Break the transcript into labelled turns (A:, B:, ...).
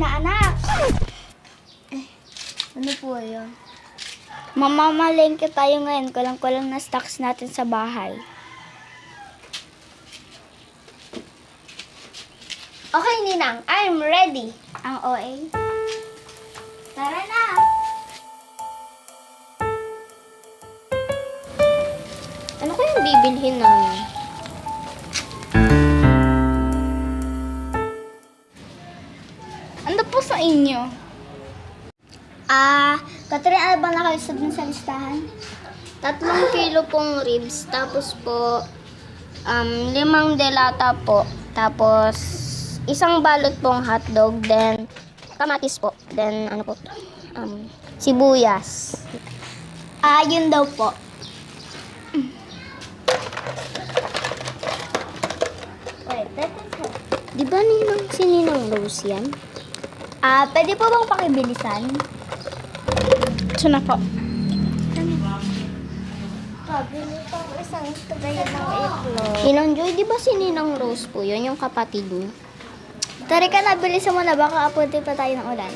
A: anak. Eh, ano po yun? Mamamalengke tayo ngayon. Kulang-kulang na stocks natin sa bahay. Okay, Ninang. I'm ready. Ang OA. Tara na!
B: Ano kayang bibilhin namin?
A: Sa inyo? Ah, Catherine, ano ba nakalusad mo sa listahan?
B: Tatlong kilo pong ribs, tapos po, um, limang delata po, tapos isang balot pong hotdog, then kamatis po, then ano po, um, sibuyas.
A: Ah, yun daw po. Wait, that is it.
B: Di ba ninang sininang Rose yan?
A: Ah, pwede po bang pakibilisan? Ito na po.
B: Pabili po ako isang tray ng itlog. Ninang Joy, di ba si Ninang Rose po yun, yung kapatid niyo?
A: Tari ka na, bilisan mo na, baka apunti pa tayo ng ulan.